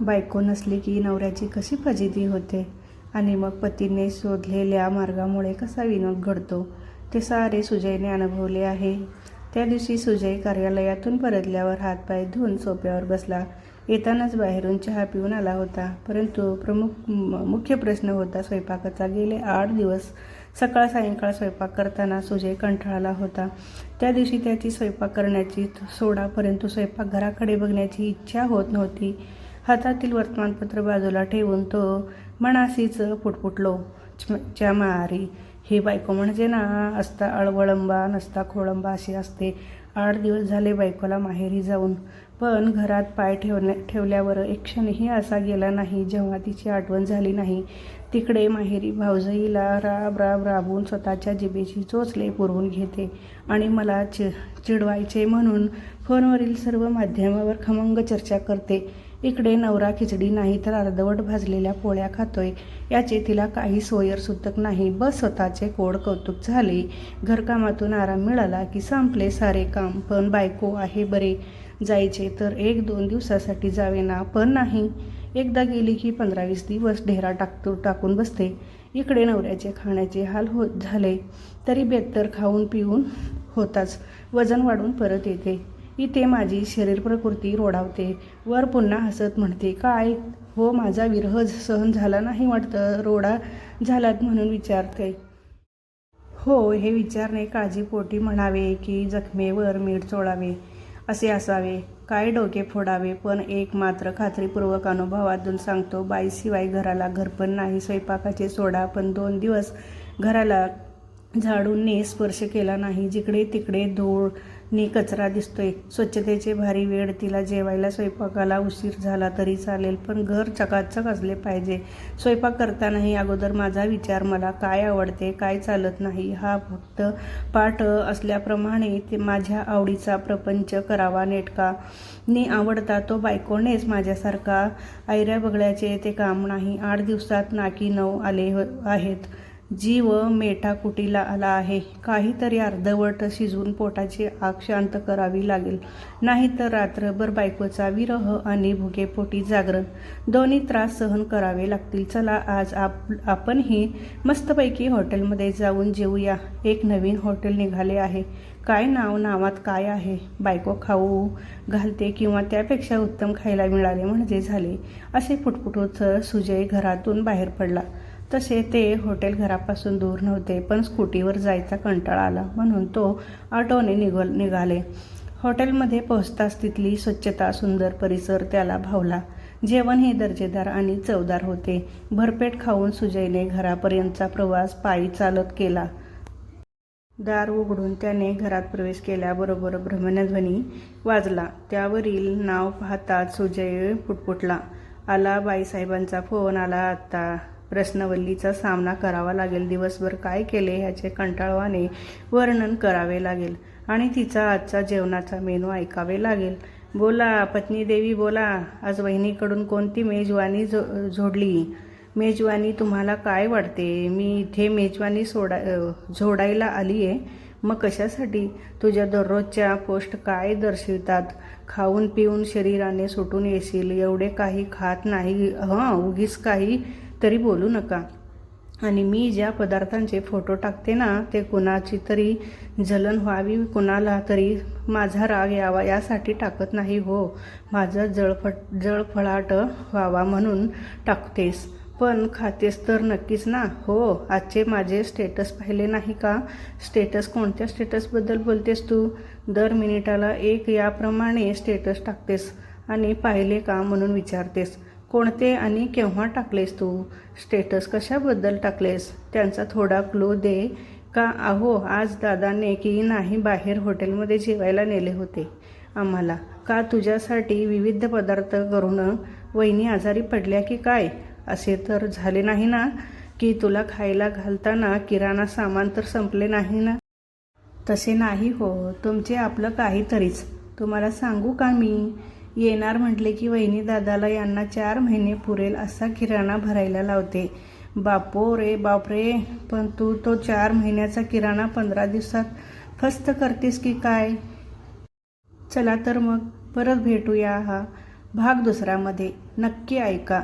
बायको नसली की नवऱ्याची कशी फजिती होते? आणि मग पतीने शोधलेल्या मार्गामुळे कसा विनोद घडतो? ते सारे सुजयने अनुभवले आहे. त्या दिवशी सुजय कार्यालयातून परतल्यावर हातपाय धुवून सोप्यावर बसला. येतानाच बाहेरून चहा पिऊन आला होता. परंतु प्रमुख म- मुख्य प्रश्न होता स्वयंपाकाचा. गेले आठ दिवस सकाळ सायंकाळ स्वयंपाक करताना सुजय कंटाळला होता. त्या दिवशी त्याची स्वयंपाक करण्याची सोडा परंतु स्वयंपाकघराकडे बघण्याची इच्छा होत नव्हती. हातातील वर्तमानपत्र बाजूला ठेवून तो मनासीच फुटफुटलो च- च्या मारी ही बायको म्हणजे ना असता अळवळंबा नसता खोळंबा अशी असते. आठ दिवस झाले बायकोला माहेरी जाऊन. पण घरात पाय ठेवण्या ठेवल्यावर एक क्षणही असा गेला नाही जेव्हा तिची आठवण झाली नाही. तिकडे माहेरी भावजईला राब राब राबून स्वतःच्या जिबेची चोचले पुरवून घेते आणि मला चि चिडवायचे म्हणून फोनवरील सर्व माध्यमावर खमंग चर्चा करते. इकडे नवरा खिचडी नाही तर अर्धवट भाजलेल्या पोळ्या खातोय. याचे तिला काही सोयर सुतक नाही. बस स्वतःचे कोड कौतुक झाले. घरकामातून आराम मिळाला की संपले सारे काम. पण बायको आहे बरे. जायचे तर एक दोन दिवसासाठी जावे ना पण नाही. एकदा गेली की पंधरा वीस दिवस ढेरा टाकतो टाकून बसते. इकडे नवऱ्याचे खाण्याचे हाल होत झाले. तरी बेत्तर खाऊन पिऊन होताच. वजन वाढून परत येते. इथे माझी शरीर प्रकृती रोडावते. वर पुन्हा हसत म्हणते काय? हो माझा विरह सहन झाला नाही वाटतं. रोडा झालात म्हणून विचारते. हो हे विचारणे काळजीपोटी म्हणावे की जखमेवर मीठ चोळावे. असे असावे. काय डोके फोडावे? पण एक मात्र खात्रीपूर्वक अनुभवातून सांगतो बाईशिवाय घराला घरपण नाही स्वयंपाकाचे सोडा पण दोन दिवस घराला झाडूनने स्पर्श केला नाही. जिकडे तिकडे धूळ नी कचरा दिसतोय. स्वच्छतेचे भारी वेळ तिला जेवायला स्वयंपाकाला उशीर झाला तरी चालेल पण घर चकाचक असले पाहिजे. स्वयंपाक करतानाही अगोदर माझा विचार मला काय आवडते काय चालत नाही हा फक्त पाठ असल्याप्रमाणे ते माझ्या आवडीचा प्रपंच करावा नेटका. नी आवडता तो बायकोनेच माझ्यासारखा आयऱ्या बगड्याचे ते काम नाही. आठ दिवसात नाकी नऊ आले हो- आहेत. जीव मेटाकुटीला आला आहे. काहीतरी अर्धवट शिजवून पोटाची आग शांत करावी लागेल. नाहीतर रात्रभर बायकोचा विरह आणि भुकेपोटी जागरण. दोन्ही त्रास सहन करावे लागतील. चला आज आप आपणही मस्तपैकी हॉटेलमध्ये जाऊन जेऊया. एक नवीन हॉटेल निघाले आहे. काय नाव नावात काय आहे? बायको खाऊ घालते किंवा त्यापेक्षा उत्तम खायला मिळाले म्हणजे झाले. असे फुटफुटूच सुजय घरातून बाहेर पडला. तसे ते हॉटेल घरापासून दूर नव्हते पण स्कूटीवर जायचा कंटाळा आला. म्हणून तो ऑटोने निघल निघाले. हॉटेलमध्ये पोहोचताच तिथली स्वच्छता सुंदर परिसर त्याला भावला. जेवण हे दर्जेदार आणि चवदार होते. भरपेट खाऊन सुजयने घरापर्यंतचा प्रवास पायी चालत केला. दार उघडून त्याने घरात प्रवेश केल्याबरोबर भ्रमणध्वनी वाजला. त्यावरील नाव पाहताच सुजय पुटपुटला. आला बाईसाहेबांचा फोन आला आत्ता. प्रश्नवल्लीचा सामना करावा लागेल. दिवसभर काय केले ह्याचे कंटाळवाने वर्णन करावे लागेल आणि तिचा आजचा जेवणाचा मेनू ऐकावे लागेल. बोला पत्नी देवी बोला. आज वहिनीकडून कोणती मेजवानी जो जोडली मेजवानी तुम्हाला काय वाटते? मी इथे मेजवानी सोडा झोडायला आली आहे मग कशासाठी? तुझ्या दररोजच्या पोस्ट काय दर्शवितात? खाऊन पिऊन शरीराने सुटून येशील. एवढे काही खात नाही. हां उगीच काही तरी बोलू नका. आणि मी ज्या पदार्थांचे फोटो टाकते ना ते कुणाची तरी जलन व्हावी कुणाला तरी माझा राग यावा यासाठी टाकत नाही हो. माझं जळफट जळफळाट व्हावा म्हणून टाकतेस. पण खातेस तर नक्कीच ना? हो आजचे माझे स्टेटस पाहिले नाही का? स्टेटस कोणत्या स्टेटसबद्दल बोलतेस तू? दर मिनिटाला एक याप्रमाणे स्टेटस टाकतेस आणि पाहिले का म्हणून विचारतेस. कोणते आणि केव्हा टाकलेस तू? स्टेटस कशाबद्दल टाकलेस? त्यांचा थोडा क्लू दे का? अहो आज दादाने की नाही बाहेर हॉटेलमध्ये जेवायला नेले होते आम्हाला. का तुझ्यासाठी विविध पदार्थ करून वहिनी आजारी पडल्या की काय? असे तर झाले नाही ना? की तुला खायला घालताना किराणा सामान तर संपले नाही ना? तसे नाही हो. तुमचे आपलं काहीतरीच. तुम्हाला सांगू का मी? येणार म्हटले की वहिनी दादाला यांना चार महिने पुरेल असा किराणा भरायला लावते. बापो रे बापरे. पण तू तो चार महिन्याचा किराणा पंधरा दिवसात फस्त करतेस की काय? चला तर मग परत भेटूया हा भाग दुसरामध्ये नक्की ऐका.